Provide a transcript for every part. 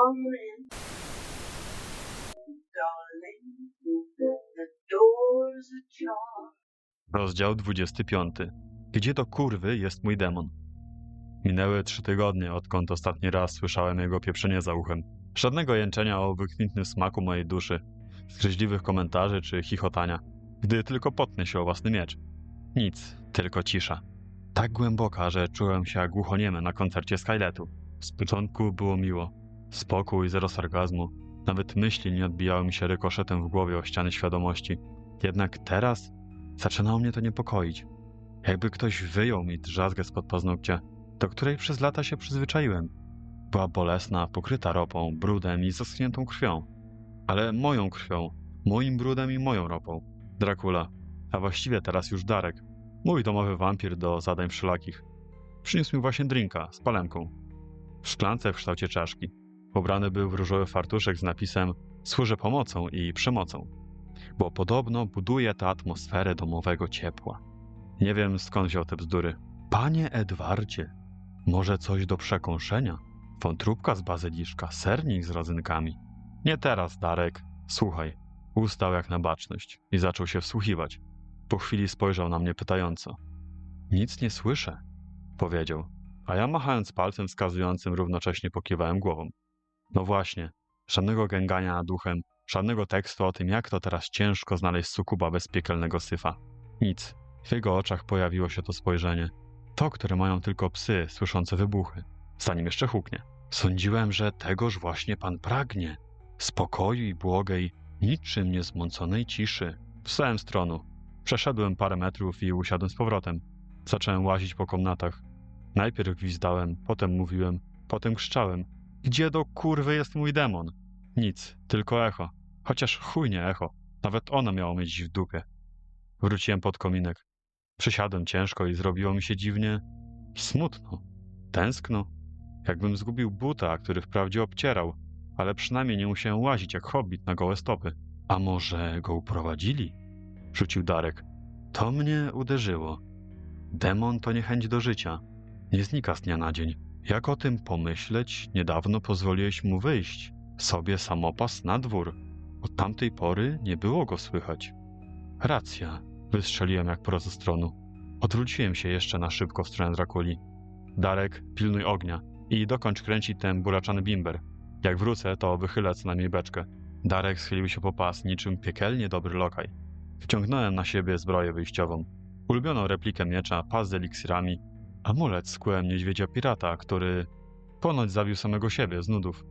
in. Darling, the door's ajar. Rozdział 25. Gdzie do kurwy jest mój demon? Minęły trzy tygodnie, odkąd ostatni raz słyszałem jego pieprzenie za uchem. Żadnego jęczenia o wykwintnym smaku mojej duszy, zgryźliwych komentarzy czy chichotania, gdy tylko potnę się o własny miecz. Nic, tylko cisza. Tak głęboka, że czułem się jak głuchoniemy na koncercie Skyletu. Z początku było miło. Spokój, zero sargazmu. Nawet myśli nie odbijały mi się rykoszetem w głowie o ściany świadomości. Jednak teraz zaczynało mnie to niepokoić. Jakby ktoś wyjął mi drzazgę spod paznokcia, do której przez lata się przyzwyczaiłem. Była bolesna, pokryta ropą, brudem i zaschniętą krwią. Ale moją krwią, moim brudem i moją ropą. Dracula, a właściwie teraz już Darek, mój domowy wampir do zadań wszelakich. Przyniósł mi właśnie drinka z palemką. W szklance w kształcie czaszki. Ubrany był w różowy fartuszek z napisem Służę pomocą i przemocą. Bo podobno buduje tę atmosferę domowego ciepła. Nie wiem skąd wziął te bzdury. Panie Edwardzie, może coś do przekąszenia? Wątróbka z bazyliszka, sernik z rodzynkami. Nie teraz, Darek. Słuchaj. Ustał jak na baczność i zaczął się wsłuchiwać. Po chwili spojrzał na mnie pytająco. Nic nie słyszę, powiedział, a ja machając palcem wskazującym równocześnie pokiwałem głową. No właśnie, żadnego gęgania nad duchem, żadnego tekstu o tym, jak to teraz ciężko znaleźć sukuba bez piekielnego syfa. Nic. W jego oczach pojawiło się to spojrzenie. To, które mają tylko psy słyszące wybuchy, zanim jeszcze huknie. Sądziłem, że tegoż właśnie pan pragnie. Spokoju i błogej, niczym niezmąconej ciszy. Wstałem z tronu. Przeszedłem parę metrów i usiadłem z powrotem. Zacząłem łazić po komnatach. Najpierw gwizdałem, potem mówiłem, potem krzyczałem. Gdzie do kurwy jest mój demon? Nic, tylko echo. Chociaż chujnie echo. Nawet ono miało mieć w dupie. Wróciłem pod kominek. Przysiadłem ciężko i zrobiło mi się dziwnie smutno. Tęskno. Jakbym zgubił buta, który wprawdzie obcierał, ale przynajmniej nie musiałem łazić jak hobbit na gołe stopy. A może go uprowadzili? Rzucił Darek. To mnie uderzyło. Demon to niechęć do życia. Nie znika z dnia na dzień. Jak o tym pomyśleć, niedawno pozwoliłeś mu wyjść. Sobie samopas na dwór. Od tamtej pory nie było go słychać. Racja, wystrzeliłem jak pro ze stronu. Odwróciłem się jeszcze na szybko w stronę Drakuli. Darek, pilnuj ognia i dokończ kręcić ten buraczany bimber. Jak wrócę, to wychylę co najmniej beczkę. Darek schylił się po pas niczym piekielnie dobry lokaj. Wciągnąłem na siebie zbroję wyjściową. Ulubioną replikę miecza, pas z eliksirami, amulet z kłem niedźwiedzia pirata, który ponoć zabił samego siebie z nudów.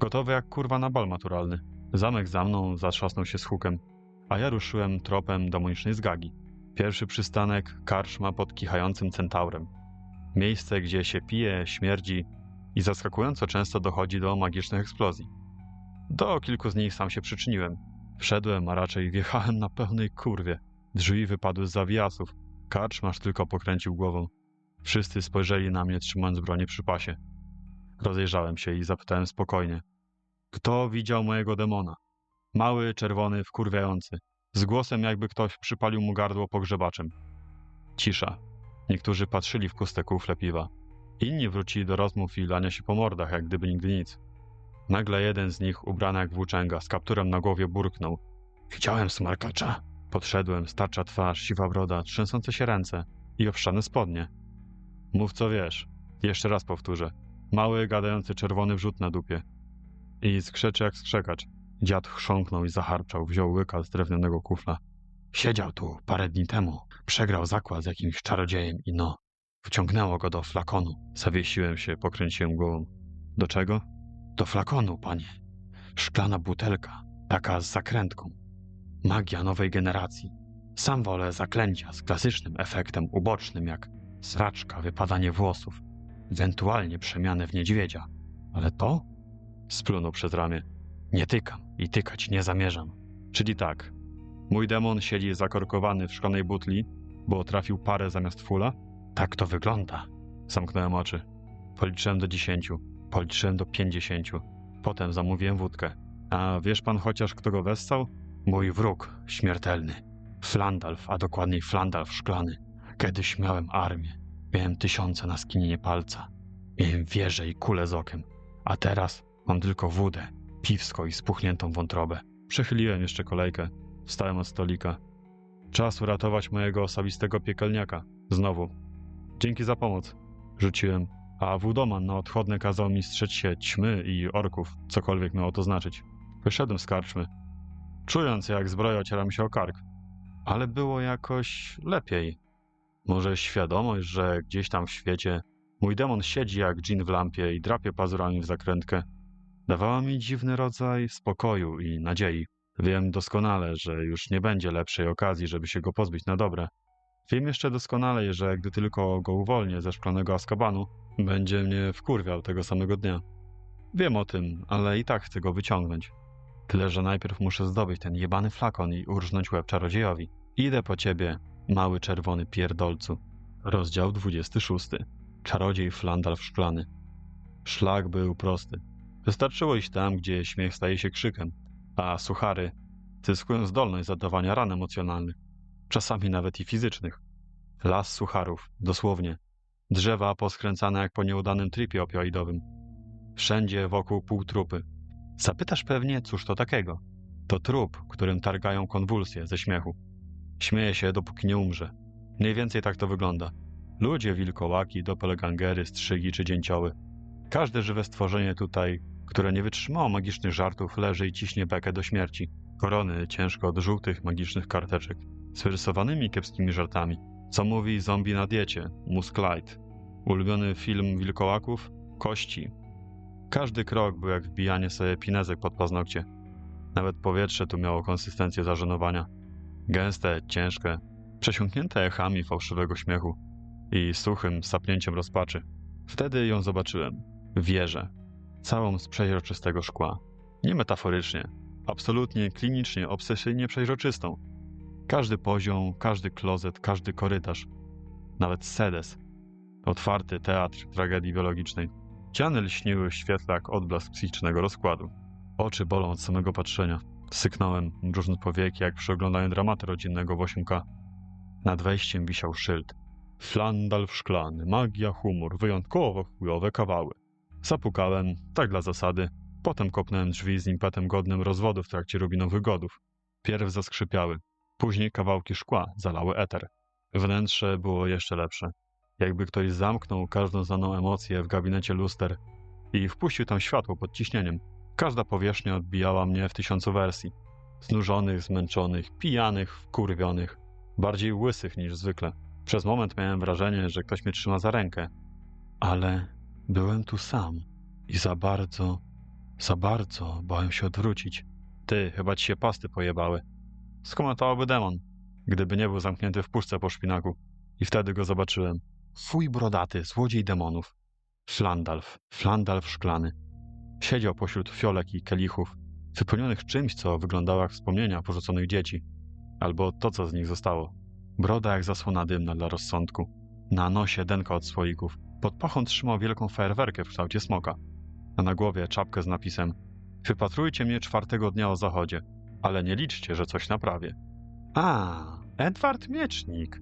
Gotowy jak kurwa na bal maturalny. Zamek za mną zatrzasnął się z hukiem, a ja ruszyłem tropem demonicznej zgagi. Pierwszy przystanek karczma pod kichającym centaurem. Miejsce, gdzie się pije, śmierdzi i zaskakująco często dochodzi do magicznych eksplozji. Do kilku z nich sam się przyczyniłem. Wszedłem, a raczej wjechałem na pełnej kurwie. Drzwi wypadły z zawijasów. Karczmasz tylko pokręcił głową. Wszyscy spojrzeli na mnie, trzymając bronię przy pasie. Rozejrzałem się i zapytałem spokojnie. Kto widział mojego demona? Mały, czerwony, wkurwiający. Z głosem jakby ktoś przypalił mu gardło pogrzebaczem. Cisza. Niektórzy patrzyli w puste kufle piwa. Inni wrócili do rozmów i lania się po mordach, jak gdyby nigdy nic. Nagle jeden z nich, ubrany jak włóczęga, z kapturem na głowie burknął. Widziałem smarkacza. Podszedłem, starcza twarz, siwa broda, trzęsące się ręce i obszczane spodnie. Mów co wiesz. Jeszcze raz powtórzę. Mały, gadający czerwony wrzut na dupie. I skrzeczy jak skrzekacz. Dziad chrząknął i zaharczał, wziął łyka z drewnianego kufla. Siedział tu parę dni temu. Przegrał zakład z jakimś czarodziejem i no, wciągnęło go do flakonu. Zawiesiłem się, pokręciłem głową. Do czego? Do flakonu, panie. Szklana butelka, taka z zakrętką. Magia nowej generacji. Sam wolę zaklęcia z klasycznym efektem ubocznym, jak sraczka, wypadanie włosów, ewentualnie przemianę w niedźwiedzia. Ale to? Splunął przez ramię. Nie tykam i tykać nie zamierzam. Czyli tak, mój demon siedzi zakorkowany w szklanej butli, bo trafił parę zamiast fula? Tak to wygląda. Zamknąłem oczy. Policzyłem do dziesięciu, policzyłem do pięćdziesięciu. Potem zamówiłem wódkę. A wiesz pan chociaż, kto go wessał? Mój wróg, śmiertelny. Flandalf, a dokładniej Flandalf szklany. Kiedyś miałem armię. Miałem tysiące na skinienie palca. Miałem wieże i kule z okiem. A teraz Mam tylko wódę, piwsko i spuchniętą wątrobę. Przechyliłem jeszcze kolejkę. Wstałem od stolika. Czas uratować mojego osobistego piekelniaka. Znowu. Dzięki za pomoc. Rzuciłem. A Wudoman na odchodne kazał mi strzec się ćmy i orków, cokolwiek miało to znaczyć. Wyszedłem z karczmy. Czując, jak zbroja ociera mi się o kark. Ale było jakoś lepiej. Może świadomość, że gdzieś tam w świecie mój demon siedzi jak dżin w lampie i drapie pazurami w zakrętkę, dawała mi dziwny rodzaj spokoju i nadziei. Wiem doskonale, że już nie będzie lepszej okazji, żeby się go pozbyć na dobre. Wiem jeszcze doskonale, że gdy tylko go uwolnię ze szklanego Azkabanu, będzie mnie wkurwiał tego samego dnia. Wiem o tym, ale i tak chcę go wyciągnąć. Tyle, że najpierw muszę zdobyć ten jebany flakon i urżnąć łeb czarodziejowi. Idę po ciebie, mały czerwony pierdolcu. Rozdział 26. Czarodziej Flandalf szklany. Szlak był prosty. Wystarczyło iść tam, gdzie śmiech staje się krzykiem, a suchary zyskują zdolność zadawania ran emocjonalnych, czasami nawet i fizycznych. Las sucharów, dosłownie. Drzewa poskręcane jak po nieudanym tripie opioidowym. Wszędzie wokół półtrupy. Zapytasz pewnie, cóż to takiego? To trup, którym targają konwulsje ze śmiechu. Śmieje się, dopóki nie umrze. Mniej więcej tak to wygląda. Ludzie, wilkołaki, doppelgangery, strzygi czy dzięcioły. Każde żywe stworzenie tutaj, które nie wytrzymało magicznych żartów, leży i ciśnie bekę do śmierci. Korony ciężko od żółtych, magicznych karteczek, z wyrysowanymi kiepskimi żartami. Co mówi zombie na diecie? Musklite. Ulubiony film wilkołaków? Kości. Każdy krok był jak wbijanie sobie pinezek pod paznokcie. Nawet powietrze tu miało konsystencję zażenowania. Gęste, ciężkie, przesiąknięte echami fałszywego śmiechu i suchym sapnięciem rozpaczy. Wtedy ją zobaczyłem. Wieżę. Całą z przeźroczystego szkła. Nie metaforycznie. Absolutnie, klinicznie, obsesyjnie przeźroczystą. Każdy poziom, każdy klozet, każdy korytarz. Nawet sedes. Otwarty teatr tragedii biologicznej. Ciany lśniły w świetle jak odblask psychicznego rozkładu. Oczy bolą od samego patrzenia. Syknąłem, mrużąc powieki, jak przy oglądaniu rodzinnego w 8K. Nad wejściem wisiał szyld. Flandalf szklany, magia, humor, wyjątkowo chujowe kawały. Zapukałem, tak dla zasady. Potem kopnąłem drzwi z impetem godnym rozwodu w trakcie rubinowych godów. Pierw zaskrzypiały. Później kawałki szkła zalały eter. Wnętrze było jeszcze lepsze. Jakby ktoś zamknął każdą znaną emocję w gabinecie luster i wpuścił tam światło pod ciśnieniem. Każda powierzchnia odbijała mnie w tysiącu wersji. Znużonych, zmęczonych, pijanych, wkurwionych. Bardziej łysych niż zwykle. Przez moment miałem wrażenie, że ktoś mnie trzyma za rękę. Ale byłem tu sam i za bardzo, za bardzo bałem się odwrócić. Ty, chyba ci się pasty pojebały. Skomentowałby demon, gdyby nie był zamknięty w puszce po szpinaku. I wtedy go zobaczyłem. Fuj brodaty, złodziej demonów. Flandalf, Flandalf szklany. Siedział pośród fiolek i kielichów, wypełnionych czymś, co wyglądało jak wspomnienia porzuconych dzieci. Albo to, co z nich zostało. Broda jak zasłona dymna dla rozsądku. Na nosie denka od słoików. Pod pachą trzymał wielką fajerwerkę w kształcie smoka. A na głowie czapkę z napisem Wypatrujcie mnie czwartego dnia o zachodzie, ale nie liczcie, że coś naprawię. A, Edward Miecznik!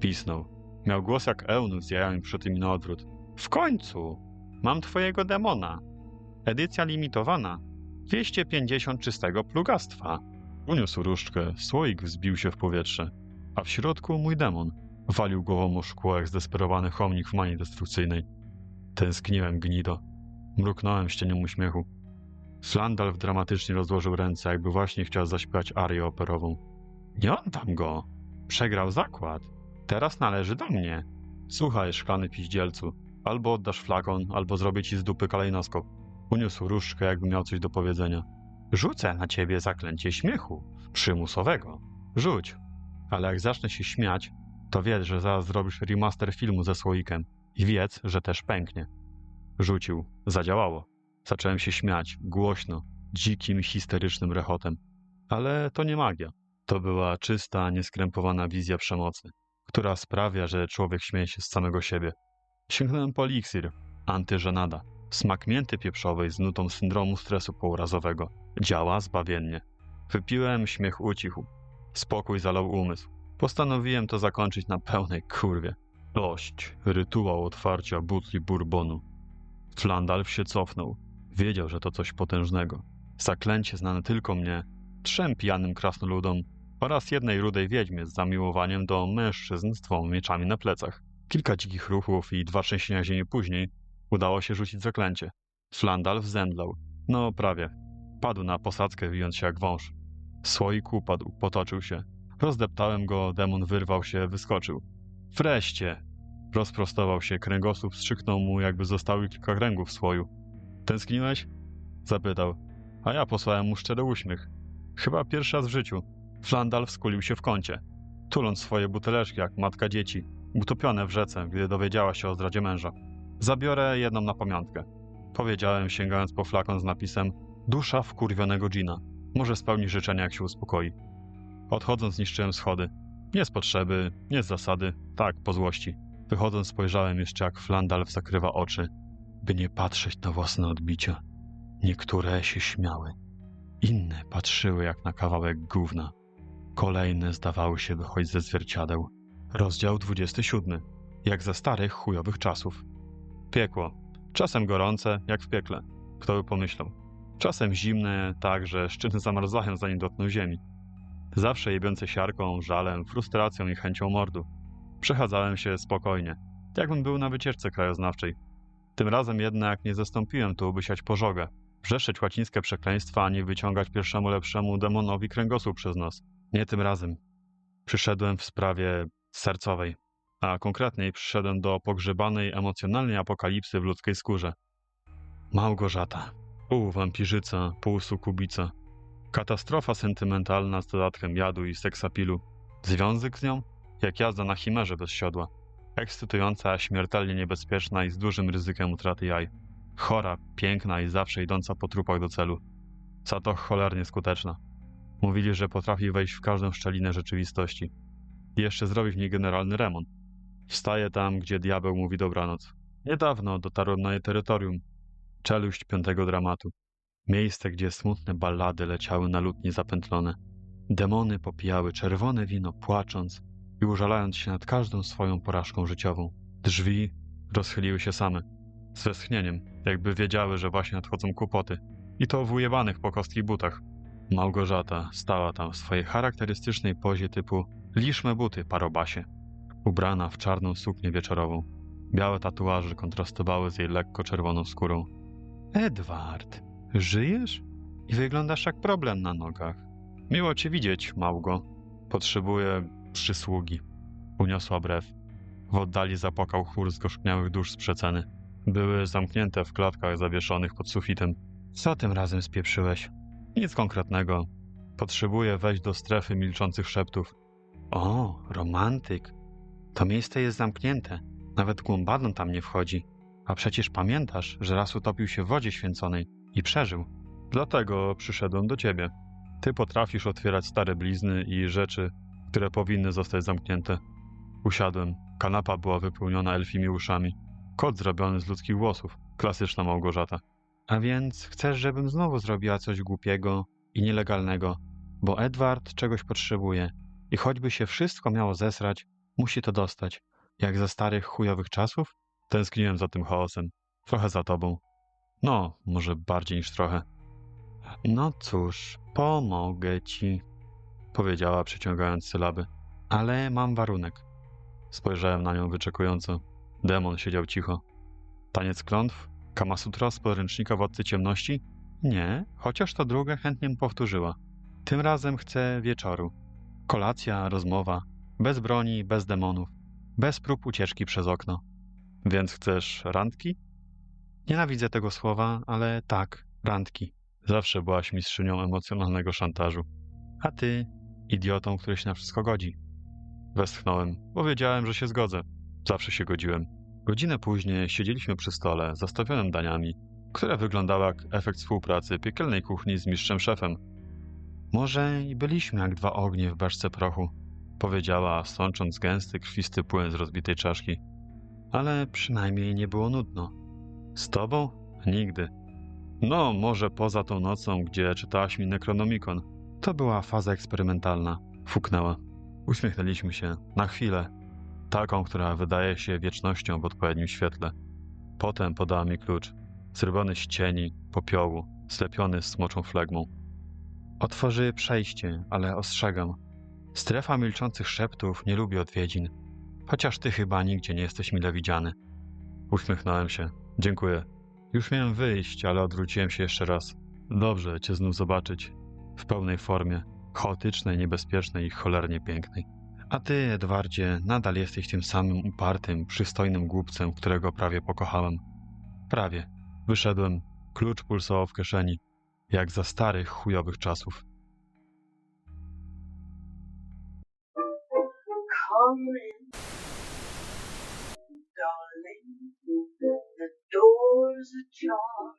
Pisnął. Miał głos jak Eunus z jajami przytymi na odwrót. W końcu! Mam twojego demona. Edycja limitowana. 250 czystego plugastwa. Uniósł różdżkę, słoik wzbił się w powietrze, a w środku mój demon. Walił głową o szkło jak zdesperowany chomnik w manii destrukcyjnej. Tęskniłem gnido. Mruknąłem z cieniem uśmiechu. Flandalf dramatycznie rozłożył ręce, jakby właśnie chciał zaśpiewać arię operową. Nie oddam go! Przegrał zakład. Teraz należy do mnie. Słuchaj, szklany piździelcu. Albo oddasz flakon, albo zrobię ci z dupy kalejnoskop. Uniósł różdżkę, jakby miał coś do powiedzenia. Rzucę na ciebie zaklęcie śmiechu. Przymusowego. Rzuć. Ale jak zacznę się śmiać, to wiedz, że zaraz zrobisz remaster filmu ze słoikiem. I wiedz, że też pęknie. Rzucił. Zadziałało. Zacząłem się śmiać, głośno, dzikim, histerycznym rechotem. Ale to nie magia. To była czysta, nieskrępowana wizja przemocy, która sprawia, że człowiek śmieje się z samego siebie. Sięgnąłem po eliksir, antyżenada, smak mięty pieprzowej z nutą syndromu stresu pourazowego. Działa zbawiennie. Wypiłem, śmiech ucichł. Spokój zalał umysł. Postanowiłem to zakończyć na pełnej kurwie. Dość. Rytuał otwarcia butli bourbonu. Flandalf się cofnął. Wiedział, że to coś potężnego. Zaklęcie znane tylko mnie, trzem pijanym krasnoludom oraz jednej rudej wiedźmie z zamiłowaniem do mężczyzn z dwoma mieczami na plecach. Kilka dzikich ruchów i dwa trzęsienia ziemi później udało się rzucić zaklęcie. Flandal wzędlał. No, prawie. Padł na posadzkę, wijąc się jak wąż. Słoik upadł, potoczył się. Rozdeptałem go, demon wyrwał się, wyskoczył. Wreszcie! Rozprostował się, kręgosłup strzyknął mu, jakby zostały kilka kręgów w słoju. Tęskniłeś? Zapytał. A ja posłałem mu szczery uśmiech. Chyba pierwszy raz w życiu. Flandal wskulił się w kącie, tuląc swoje buteleczki jak matka dzieci, utopione w rzece, gdy dowiedziała się o zdradzie męża. Zabiorę jedną na pamiątkę. Powiedziałem, sięgając po flakon z napisem Dusza wkurwionego Gina. Może spełni życzenia, jak się uspokoi. Odchodząc zniszczyłem schody. Nie z potrzeby, nie z zasady, tak, po złości. Wychodząc spojrzałem jeszcze, jak Flandal zakrywa oczy, by nie patrzeć na własne odbicia. Niektóre się śmiały. Inne patrzyły jak na kawałek gówna. Kolejne zdawały się wychodzić ze zwierciadeł. Rozdział 27. Jak za starych, chujowych czasów. Piekło. Czasem gorące, jak w piekle. Kto by pomyślał. Czasem zimne, tak, że szczyty zamarzają zanim dotkną ziemi. Zawsze jebiące siarką, żalem, frustracją i chęcią mordu. Przechadzałem się spokojnie, jakbym był na wycieczce krajoznawczej. Tym razem jednak nie zastąpiłem tu, by siać pożogę, wrzeszczeć łacińskie przekleństwa, ani wyciągać pierwszemu lepszemu demonowi kręgosłup przez nos. Nie tym razem. Przyszedłem w sprawie sercowej, a konkretniej przyszedłem do pogrzebanej emocjonalnej apokalipsy w ludzkiej skórze. Małgorzata. Pół wampirzyca, pół sukubica. Katastrofa sentymentalna z dodatkiem jadu i seksapilu. Związek z nią? Jak jazda na chimerze bez siodła. Ekscytująca, śmiertelnie niebezpieczna i z dużym ryzykiem utraty jaj. Chora, piękna i zawsze idąca po trupach do celu. Za to cholernie skuteczna. Mówili, że potrafi wejść w każdą szczelinę rzeczywistości. I jeszcze zrobić w niej generalny remont. Wstaje tam, gdzie diabeł mówi dobranoc. Niedawno dotarłem na jej terytorium. Czeluść piątego dramatu. Miejsce, gdzie smutne ballady leciały na lutnie zapętlone. Demony popijały czerwone wino, płacząc i użalając się nad każdą swoją porażką życiową. Drzwi rozchyliły się same. Z westchnieniem, jakby wiedziały, że właśnie nadchodzą kłopoty. I to w ujebanych po kostki butach. Małgorzata stała tam w swojej charakterystycznej pozie typu liszme buty, parobasie. Ubrana w czarną suknię wieczorową. Białe tatuaże kontrastowały z jej lekko czerwoną skórą. Edward, żyjesz? I wyglądasz jak problem na nogach. Miło cię widzieć, Małgo. Potrzebuję przysługi. Uniosła brew. W oddali zapłakał chór zgorzkniałych dusz z przeceny. Były zamknięte w klatkach zawieszonych pod sufitem. Co tym razem spieprzyłeś? Nic konkretnego. Potrzebuję wejść do strefy milczących szeptów. O, romantyk. To miejsce jest zamknięte. Nawet Głąbadon tam nie wchodzi. A przecież pamiętasz, że raz utopił się w wodzie święconej i przeżył. Dlatego przyszedłem do ciebie. Ty potrafisz otwierać stare blizny i rzeczy, które powinny zostać zamknięte. Usiadłem. Kanapa była wypełniona elfimi uszami. Kot zrobiony z ludzkich włosów. Klasyczna Małgorzata. A więc chcesz, żebym znowu zrobiła coś głupiego i nielegalnego, bo Edward czegoś potrzebuje i choćby się wszystko miało zesrać, musi to dostać. Jak za starych, chujowych czasów? Tęskniłem za tym chaosem. Trochę za tobą. No, może bardziej niż trochę. No cóż, pomogę ci, powiedziała, przeciągając sylaby. Ale mam warunek. Spojrzałem na nią wyczekująco. Demon siedział cicho. Taniec klątw? Kamasutra z podręcznika Władcy Ciemności? Nie, chociaż to drugie chętnie powtórzyła. Tym razem chcę wieczoru. Kolacja, rozmowa. Bez broni, bez demonów. Bez prób ucieczki przez okno. Więc chcesz randki? Nienawidzę tego słowa, ale tak, randki. Zawsze byłaś mistrzynią emocjonalnego szantażu. A ty, idiotą, który się na wszystko godzi. Westchnąłem, bo wiedziałem, że się zgodzę. Zawsze się godziłem. Godzinę później siedzieliśmy przy stole, zastawionym daniami, które wyglądały jak efekt współpracy piekielnej kuchni z mistrzem szefem. Może i byliśmy jak dwa ognie w beczce prochu, powiedziała, sącząc gęsty, krwisty płyn z rozbitej czaszki. Ale przynajmniej nie było nudno. Z tobą? Nigdy. No, może poza tą nocą, gdzie czytałaś mi Necronomicon. To była faza eksperymentalna. Fuknęła. Uśmiechnęliśmy się. Na chwilę. Taką, która wydaje się wiecznością w odpowiednim świetle. Potem podała mi klucz. zrobiony z cieni, popiołu, slepiony smoczą flegmą. Otworzy przejście, ale ostrzegam. Strefa milczących szeptów nie lubi odwiedzin. Chociaż ty chyba nigdzie nie jesteś mile widziany. Uśmiechnąłem się. Dziękuję. Już miałem wyjść, ale odwróciłem się jeszcze raz. Dobrze cię znów zobaczyć. W pełnej formie. Chaotycznej, niebezpiecznej i cholernie pięknej. A ty, Edwardzie, nadal jesteś tym samym upartym, przystojnym głupcem, którego prawie pokochałem. Prawie. Wyszedłem. Klucz pulsował w kieszeni. Jak za starych, chujowych czasów. In, darling. The door's ajar.